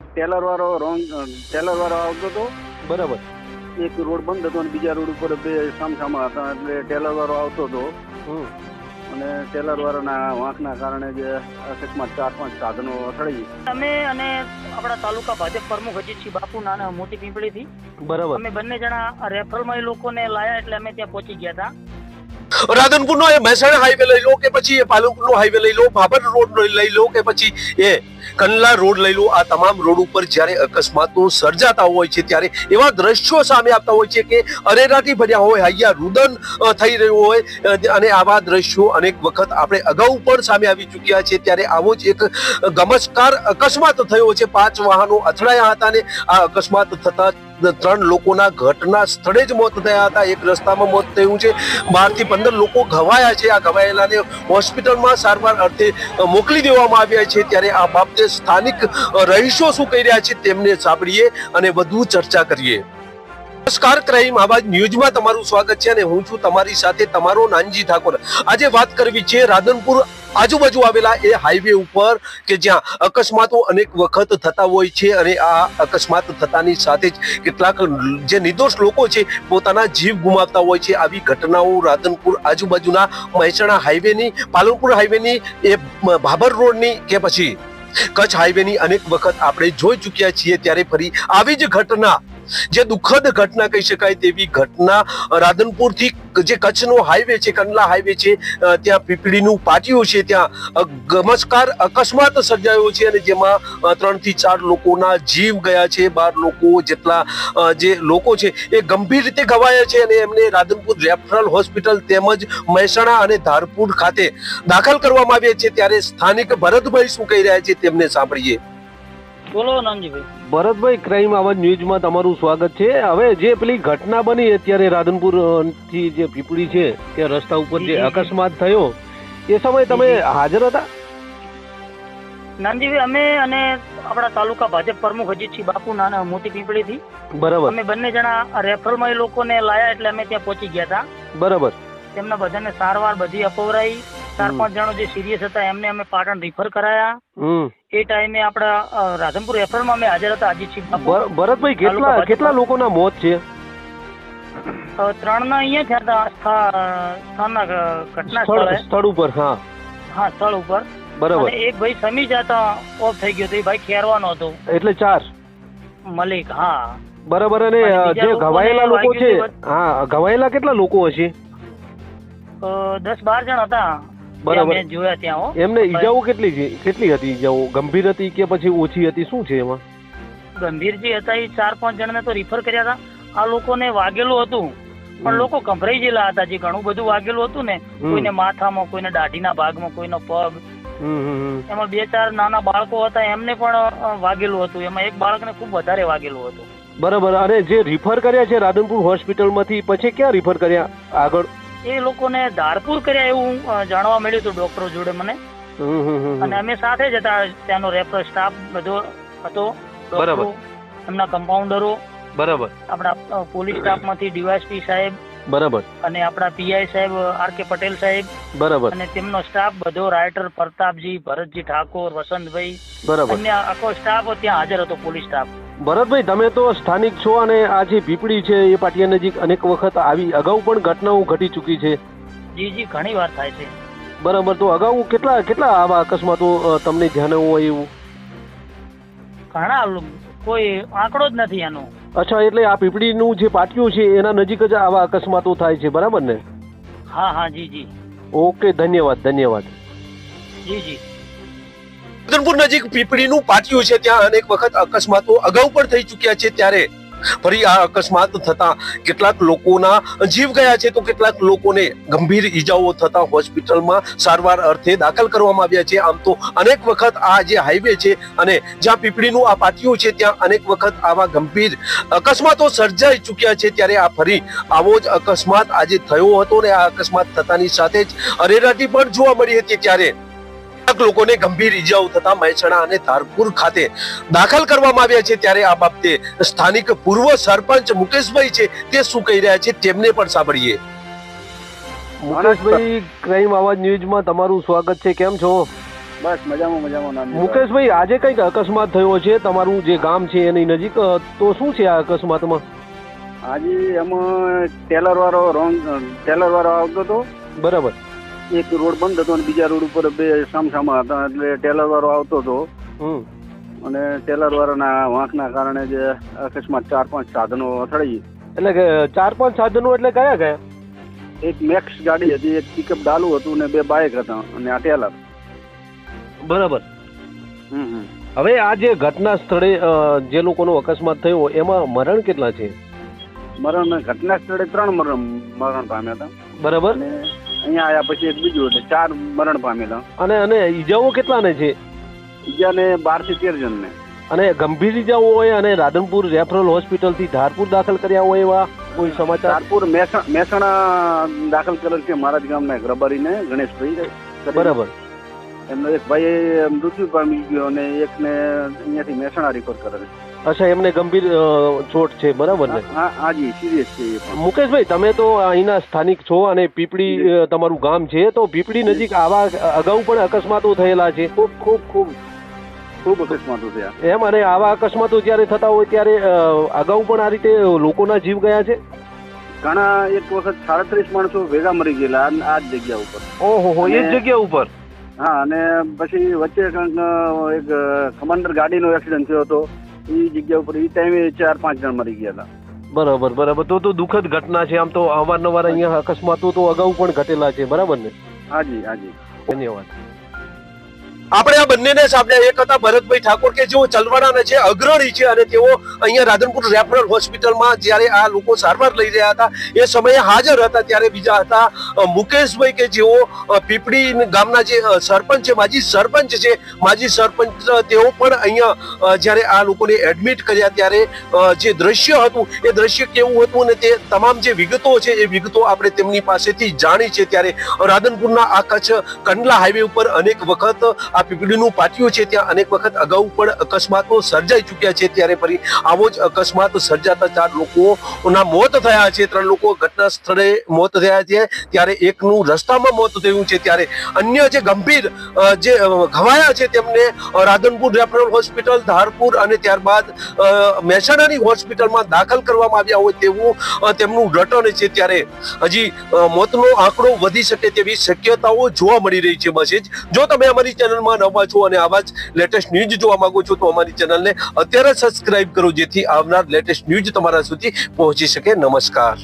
Taylor વાળો wrong Taylor વાળો આવતો હતો. બરાબર. એક રોડ બંધ હતો અને બીજા રોડ ઉપર બે સામસામા હતા એટલે ટેલર વાળો આવતો હતો. હમ. અને ટેલર વાળાના વાંકના કારણે જે અકસ્માત ચાર પાંચ સાધનો અથડાઈ અમે અને આપણા તાલુકા ભાજપ પ્રમુખ અજીતસિંહ બાપુ નાના મોટી પીંપળીથી બરાબર. અમે બંને જણા રેફરલમાં એ લોકોને લાયા એટલે અમે ત્યાં પહોંચી ગયા હતા. રાધનપુરનો એ મહેસાણા હાઈવે લઈ લો કે પછી એ પાલનપુરનો હાઈવે લઈ લો ભાભર રોડ લઈ લો કે પછી એ કંડલા રોડ લઈ લો. આ તમામ રોડ ઉપર જ્યારે અકસ્માતો સર્જાતા હોય છે, ત્યારે એવા દ્રશ્યો સામે આવતા હોય છે કે અરેરાટી ભર્યા હોય, હૈયા રુદન થઈ રહ્યું હોય. અને આવા દ્રશ્યો અનેક વખત આપણે અગાઉ પણ સામે આવી ચૂક્યા છે. ત્યારે આવો જ એક ગમસ્કાર અકસ્માત થયો છે. પાંચ વાહનો અથડાયા હતા ને આ અકસ્માત થતા ત્રણ લોકોના ઘટના સ્થળે જ મોત થયા હતા. એક રસ્તામાં મોત થયું છે. બારથી પંદર લોકો ઘવાયા છે. આ ઘવાયેલાને હોસ્પિટલમાં સારવાર અર્થે મોકલી દેવામાં આવ્યા છે. ત્યારે આ બાબતે સ્થાનિક રહીશો શું કહી રહ્યા છે તેમને સાંભળીએ અને વધુ ચર્ચા કરીએ. નમસ્કાર, ક્રાઇમ આવાજ ન્યૂઝમાં તમારું સ્વાગત છે અને હું છું તમારી સાથે તમારો નાનજી ઠાકોર. આજે વાત કરવી છે રાધનપુર આજુબાજુ આવેલા એ હાઈવે ઉપર કે જ્યાં અકસ્માતો અનેક વખત થતા હોય છે અને આ અકસ્માત થતાની સાથે જ કેટલાક જે નિર્દોષ લોકો છે પોતાના જીવ ગુમાવતા હોય છે. આવી ઘટનાઓ રાધનપુર આજુબાજુના મહેસાણા હાઈવેની, પાલનપુર હાઈવેની એ ભાભર રોડની કે પછી કચ્છ હાઈવેની અનેક વખત આપણે જોઈ ચૂક્યા છીએ ત્યારે ફરી આવી જ ઘટના. જે દુઃખદ ઘટના કહી શકાય તેવી ઘટના રાધનપુરથી જે કચ્છનો હાઈવે છે, કંડલા હાઈવે છે ત્યાં પીપળીનું પાટિયું છે, ત્યાં ગમસ્કાર અકસ્માત સર્જાયો છે અને જેમાં ત્રણથી ચાર લોકોના જીવ ગયા છે. બાર લોકો જેટલા જે લોકો છે એ ગંભીર રીતે ઘવાયા છે અને એમને રાધનપુર રેફરલ હોસ્પિટલ તેમજ મહેસાણા અને ધારપુર ખાતે દાખલ કરવામાં આવ્યા છે. ત્યારે સ્થાનિક ભરતભાઈ શું કહી રહ્યા છે તેમને સાંભળીએ. બોલો નાનજીભાઈ ભરતભાઈ ક્રાઇમ આવાજ ન્યૂઝમાં તમારું સ્વાગત છે. હવે જે પેલી ઘટના બની અત્યારે રાધનપુરથી જે પીપળી છે તે રસ્તા ઉપર જે. અકસ્માત થયો એ સમયે તમે. હાજર હતા? નાનજીભાઈ અમે અને આપણા તાલુકા ભાજપ પ્રમુખ અજીતસિંહ બાપુ નાના મોટી પીંપળીથી બરાબર. અમે બંને જણા રેફરલમાં એ લોકોને લાયા એટલે અમે ત્યાં પહોંચી ગયા હતા. બરાબર. તેમના બધાને સારવાર બધી અપવરાઈ ચાર પાંચ જણો જે સિરિયસ હતા એમને અમે પાટણ રિફર કરાયા. એ ટાઈમે આપણા રાધનપુર રેફરલમાં અમે હાજર હતા અજીતસિંહ ભરતભાઈ કેટલા કેટલા લોકોના મોત છે? ત્રણ ના અહીંયા થયા હતા સ્થાનના ઘટના સ્થળ ઉપર હા. હા સ્થળ ઉપર. બરાબર. એક ભાઈ સમી જતા ઓફ થઈ ગયો તો એ ભાઈ ખેરવાનો હતો. એટલે ચાર? મલિક હા. બરાબર અને જે ઘવાયેલા લોકો છે હા ઘવાયેલા કેટલા લોકો હશે? દસ બાર જણ હતા. બરાબર. જોયા ત્યાં એમને ઈજાઓ કેટલી છે? કેટલી હતી ઈજાઓ? ગંભીર હતી કે પછી ઓછી હતી? શું છે એમાં? ગંભીર જે હતા એ ચાર પાંચ જણને તો રિફર કર્યા હતા. આ લોકોને વાગેલું હતું. પણ. લોકો ગભરાઈ ગયેલા હતા જે ઘણું બધું વાગેલું હતું ને. કોઈને માથામાં કોઈને દાઢીના ભાગમાં કોઈનો પગ. એમાં બે ચાર નાના બાળકો હતા એમને પણ વાગેલું હતું. એમાં એક બાળકને ખૂબ વધારે વાગેલું હતું. બરાબર. અને જે રિફર કર્યા છે રાધનપુર હોસ્પિટલમાંથી પછી ક્યાં રિફર કર્યા? આગળ એ લોકોને ધારપુર કર્યા એવું જાણવા મળ્યું હતું ડોક્ટરો જોડે મને. અને અમે સાથે જ હતા ત્યાંનો રેફર સ્ટાફ બધો હતો બરાબર. એમના કમ્પાઉન્ડરો બરાબર. આપણા પોલીસ પોલીસ સ્ટાફમાંથી ડીવાયસપી સાહેબ બરાબર. અને આપણા પીઆઈ સાહેબ આર કે પટેલ સાહેબ બરાબર. અને તેમનો સ્ટાફ બધો રાઇટર પ્રતાપજી ભરતજી ઠાકોર વસંતભાઈ બરાબર. અન્ય આખો સ્ટાફ ત્યાં હાજર હતો પોલીસ સ્ટાફ. ભરતભાઈ તમે તો સ્થાનિક છો અને આ જે પીપળી છે એ પાટિયા નજીક અનેક વખત આવી. અગાઉ પણ ઘટનાઓ ઘટી ચૂકી છે. જી જી ઘણી વાર થાય છે. બરાબર. તો અગાઉ કેટલા કેટલા આવા અકસ્માતો તમને ધ્યાને હોય એવું? ઘણા કોઈ આંકડો જ નથી એનો અચ્છા એટલે આ પીપળીનું જે પાટિયું છે એના નજીક જ આવા અકસ્માતો થાય છે બરાબર ને? હા હા જી જી. ઓકે ધન્યવાદ ધન્યવાદ. જી જી. રાધનપુર નજીક પીપળીનું પાટિયું છે, ત્યાં અનેક વખત અકસ્માતો અગાઉ પણ થઈ ચૂક્યા છે, ત્યારે ફરી આ અકસ્માત થતા કેટલાક લોકોના જીવ ગયા છે, તો કેટલાક લોકોને ગંભીર ઈજાઓ થતા હોસ્પિટલમાં સારવાર અર્થે દાખલ કરવામાં આવ્યા છે. આમ તો અનેક વખત આ જે હાઈવે છે અને જ્યાં પીપળીનું આ પાટિયું છે, ત્યાં અનેક વખત આવા ગંભીર અકસ્માતો સર્જાઈ ચૂક્યા છે, ત્યારે આ ફરી આવો જ અકસ્માત આજે થયો હતો ને આ અકસ્માત થતાની સાથે જ અરેરાટી પણ જોવા મળી હતી, ત્યારે લોકોને ગંભીર ઈજાઓ થતા મહેસાણા અને ધારપુર ખાતે દાખલ કરવામાં આવ્યા છે. ત્યારે આ બાબતે સ્થાનિક પૂર્વ સરપંચ મુકેશભાઈ છે તે શું કહી રહ્યા છે તેમને પણ સાંભળીએ. મુકેશભાઈ ક્રાઇમ આવાજ ન્યૂઝમાં તમારું સ્વાગત છે. કેમ છો? બસ મજામાં મજામાં. મુકેશભાઈ આજે કંઈક અકસ્માત થયો છે. તમારું જે ગામ છે એની નજીક તો શું છે આ અકસ્માતમાં? આજે એમાં ટેલર વાળો રોંગ ટેલર વાળો આવતો હતો. બરાબર. એક રોડ બંધ હતો અને બીજા રોડ ઉપર બે સામસામા હતા એટલે ટેલર વાળો આવતો હતો. અને ટેલર વાળાના વાંકના કારણે જે અકસ્માત ચાર પાંચ સાધનો અથડાઈ. એટલે કે ચાર પાંચ સાધનો એટલે કયા કયા? એક મેક્સ ગાડી હતી એક પિકઅપ ડાલુ હતું ને બે બાઇક હતા અને આ ટેલર. બરાબર. હવે આ જે ઘટના સ્થળે જે લોકોનો અકસ્માત થયો એમાં મરણ કેટલા છે? મરણ ઘટના સ્થળે ત્રણ મરણ મરણ પામ્યા હતા. બરાબર. અહીંયા આવ્યા પછી એક બીજું એટલે ચાર મરણ પામેલા. અને અને ઈજાઓ કેટલાને છે? ઈજાને બારથી તેર જણને. અને ગંભીર ઈજાઓ હોય અને રાધનપુર રેફરલ હોસ્પિટલથી ધારપુર દાખલ કર્યા હોય એવા કોઈ સમાચાર? ધારપુર મહેસાણા દાખલ કરેલ છે મારા જ ગામના એક રબારીને ગણેશભાઈ બરાબર. એમનો એક ભાઈ મૃત્યુ પામી ગયો અને એકને અહીંયાથી મહેસાણા રિફર કરેલ અચ્છા એમને ગંભીર ચોટ છે બરાબર ને? હા હાજી સિરિયસ છે મુકેશભાઈ તમે તો અહીંના સ્થાનિક છો અને પીપળી તમારું ગામ છે તો પીપળી નજીક આવા અગાઉ પણ અકસ્માતો થયેલા છે? ખૂબ ખૂબ ખૂબ. ખૂબ અકસ્માતો થયા. એમ અને આવા અકસ્માતો જ્યારે થતા હોય ત્યારે અગાઉ પણ આ રીતે લોકોના જીવ ગયા છે? ઘણા એક વખત સાડત્રીસ માણસો ભેગા મરી ગયેલા આ જ જગ્યા ઉપર. ઓહો હો એ જ જગ્યા ઉપર? હા અને પછી વચ્ચે એક કમાન્ડર ગાડીનો એક્સિડન્ટ થયો હતો. એ જગ્યા ઉપર એ ટાઈમે ચાર પાંચ જણ મરી ગયા હતા બરાબર બરાબર. તો તો દુઃખદ ઘટના છે. આમ તો અવારનવાર અહીંયા અકસ્માતો તો અગાઉ પણ ઘટેલા છે. બરાબર ને? હાજી હાજી. ધન્યવાદ. આપણે આ બંનેને સાંભળ્યા. એક હતા ભરતભાઈ ઠાકોર કે જેઓ ચલવાડાના છે, અગ્રણી છે અને તેઓ અહીંયા રાધનપુર રેફરલ હોસ્પિટલમાં જ્યારે આ લોકો સારવાર લઈ રહ્યા હતા, એ સમયે હાજર હતા ત્યારે બીજા હતા મુકેશભાઈ કે જેઓ પીપળી ગામના જે સરપંચ છે, માજી સરપંચ છે, માજી સરપંચ તેઓ પણ અહીંયા જ્યારે આ લોકોને એડમિટ કર્યા ત્યારે જે દ્રશ્ય હતું, એ દ્રશ્ય કેવું હતું અને તે તમામ જે વિગતો છે, એ વિગતો આપણે તેમની પાસેથી જાણી છે. ત્યારે રાધનપુરના આ કચ્છ કંડલા હાઈવે ઉપર અનેક વખત આ પીપળીનું પાટિયું છે ત્યાં અનેક વખત અગાઉ પણ અકસ્માતો સર્જાઈ ચૂક્યા છે. ત્યારે ફરી આવો જ અકસ્માત સર્જાતા ચાર લોકોના મોત થયા છે. ત્રણ લોકો ઘટના સ્થળે મોત થયા છે. ત્યારે એકનું રસ્તામાં મોત થયું છે. ત્યારે અન્ય જે ગંભીર જે ઘવાયા છે તેમને રાધનપુર રેફરલ હોસ્પિટલ, ધારપુર અને ત્યારબાદ મહેસાણાની હોસ્પિટલમાં દાખલ કરવામાં આવ્યા હોય તેવું તેમનું રટણ છે. ત્યારે હજી મોતનો આંકડો વધી શકે તેવી શક્યતાઓ જોવા મળી રહી છે. બસ જ તમે અમારી ચેનલમાં નવા છો અને આવા જ લેટેસ્ટ ન્યૂઝ જોવા માંગો છો, તો અમારી ચેનલને અત્યારે સબસ્ક્રાઇબ કરો, જેથી આવનાર લેટેસ્ટ ન્યૂઝ તમારા સુધી પહોંચી શકે. નમસ્કાર.